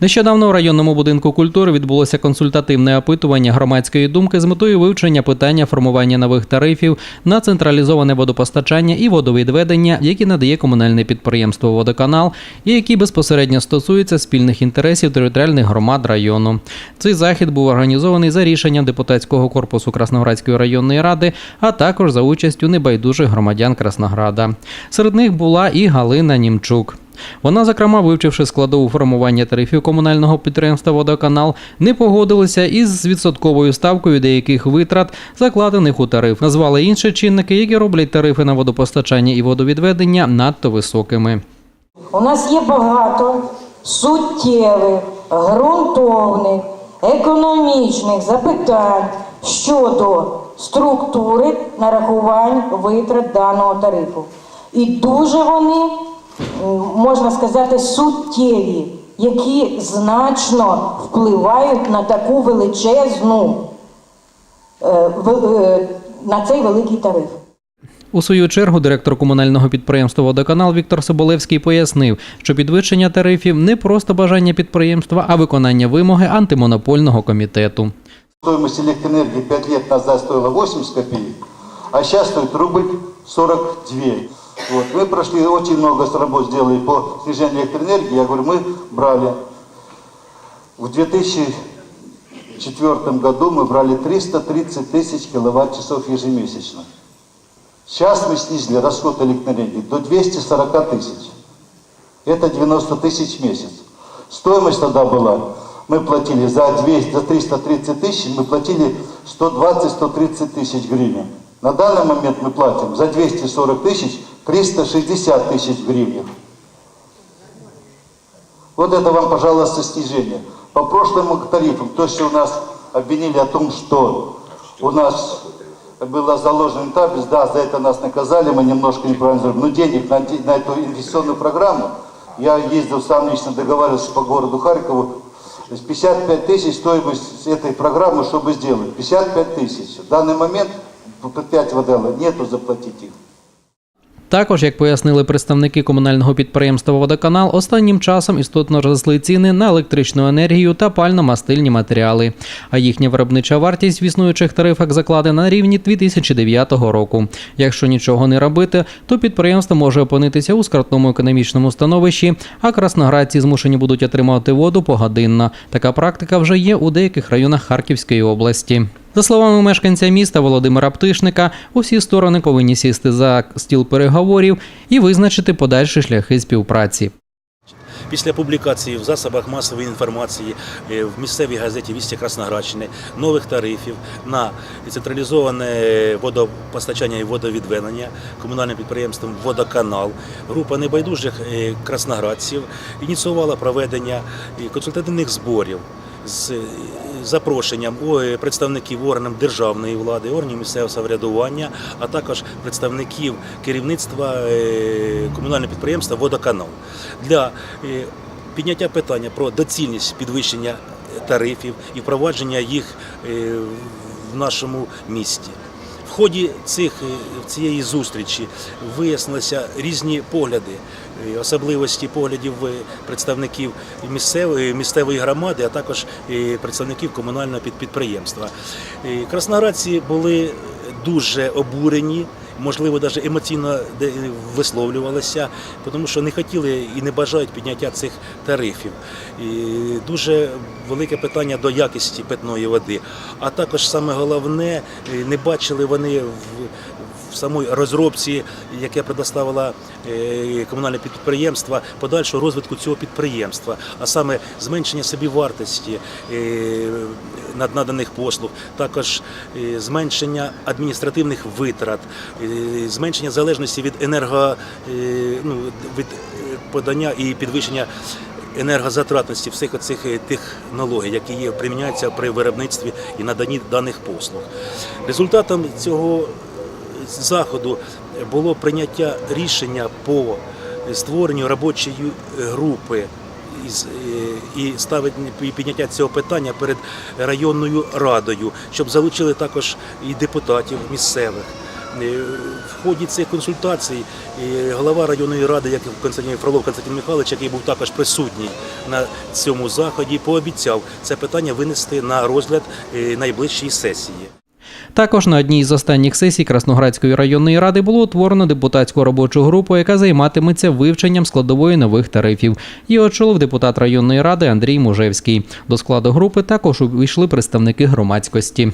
Нещодавно у районному будинку культури відбулося консультативне опитування громадської думки з метою вивчення питання формування нових тарифів на централізоване водопостачання і водовідведення, які надає комунальне підприємство Водоканал і які безпосередньо стосуються спільних інтересів територіальних громад району. Цей захід був організований за рішенням депутатського корпусу Красноградської районної ради, а також за участю небайдужих громадян Краснограда. Серед них була і Галина Німчук. Вона, зокрема, вивчивши складову формування тарифів комунального підприємства Водоканал, не погодилася із відсотковою ставкою деяких витрат, закладених у тариф. Назвали інші чинники, які роблять тарифи на водопостачання і водовідведення надто високими. У нас є багато суттєвих, ґрунтовних, економічних запитань щодо структури нарахувань витрат даного тарифу. І дуже вони, можна сказати, суттєві, які значно впливають на таку величезну, е, е, на цей великий тариф. У свою чергу директор комунального підприємства Водоканал Віктор Соболевський пояснив, що підвищення тарифів не просто бажання підприємства, а виконання вимоги антимонопольного комітету. Стоимость электроэнергии 5 лет назад стоила 80 копеек, а сейчас стоит рубль 42. Вот. Мы прошли очень много работ сделали по снижению электроэнергии. Я говорю, мы брали в 2004 году мы брали 330 тысяч киловатт-часов ежемесячно. Сейчас мы снизили расход электроэнергии до 240 тысяч. Это 90 тысяч в месяц. Стоимость тогда была, мы платили за, 200, за 330 тысяч, мы платили 120-130 тысяч гривен. На данный момент мы платим за 240 тысяч 360 тысяч гривен. Вот это вам, пожалуйста, снижение. По прошлым тарифам, то, что у нас обвинили о том, что у нас была заложена табель, да, за это нас наказали, мы немножко неправильно сделали, но денег на, на эту инвестиционную программу, я ездил сам лично договаривался по городу Харькову, то есть 55 тысяч стоимость этой программы, чтобы сделать, 55 тысяч. В данный момент по предприятию ВДЛ нету заплатить их. Також, як пояснили представники комунального підприємства Водоканал, останнім часом істотно зросли ціни на електричну енергію та пально-мастильні матеріали. А їхня виробнича вартість в існуючих тарифах закладена на рівні 2009 року. Якщо нічого не робити, то підприємство може опинитися у скрутному економічному становищі, а красноградці змушені будуть отримувати воду погодинно. Така практика вже є у деяких районах Харківської області. За словами мешканця міста Володимира Птишника, усі сторони повинні сісти за стіл переговорів і визначити подальші шляхи співпраці. Після публікації в засобах масової інформації е, в місцевій газеті Вісті Красноградщини нових тарифів на централізоване водопостачання і водовідведення комунальним підприємством Водоканал група небайдужих е, красноградців ініціювала проведення е, консультативних зборів з запрошенням у представників органів державної влади, органів місцевого самоврядування, а також представників керівництва е, комунального підприємства Водоканал для е, підняття питання про доцільність підвищення тарифів і впровадження їх е, в нашому місті. Ході цих, е, цієї зустрічі вияснилися різні погляди, е, особливості поглядів е, представників місцевої, місцевої громади, а також е, представників комунального під- підприємства. Е, Красноградці були дуже обурені. Можливо, навіть емоційно висловлювалися, тому що не хотіли і не бажають підняття цих тарифів. І дуже велике питання до якості питної води. А також саме головне, е, не бачили вони в, в розробці, яке предоставила е, комунальне підприємство, подальшого розвитку цього підприємства, а саме зменшення собівартості е, наданих послуг, також е, зменшення адміністративних витрат, зменшення залежності від енерго ну, від подання і підвищення енергозатратності всіх оцих технологій, які є, приміняються при виробництві і наданні даних послуг. Результатом цього заходу було прийняття рішення по створенню робочої групи е, і і підняття цього питання перед районною радою, щоб залучили також і депутатів місцевих. Е, В ході цих консультацій е, голова районної ради, як Константин Фролов Константин Михайлович, який був також присутній на цьому заході, пообіцяв це питання винести на розгляд найближчої сесії. Також на одній з останніх сесій Красноградської районної ради було утворено депутатську робочу групу, яка займатиметься вивченням складової нових тарифів. Її очолив депутат районної ради Андрій Мужевський. До складу групи також увійшли представники громадськості.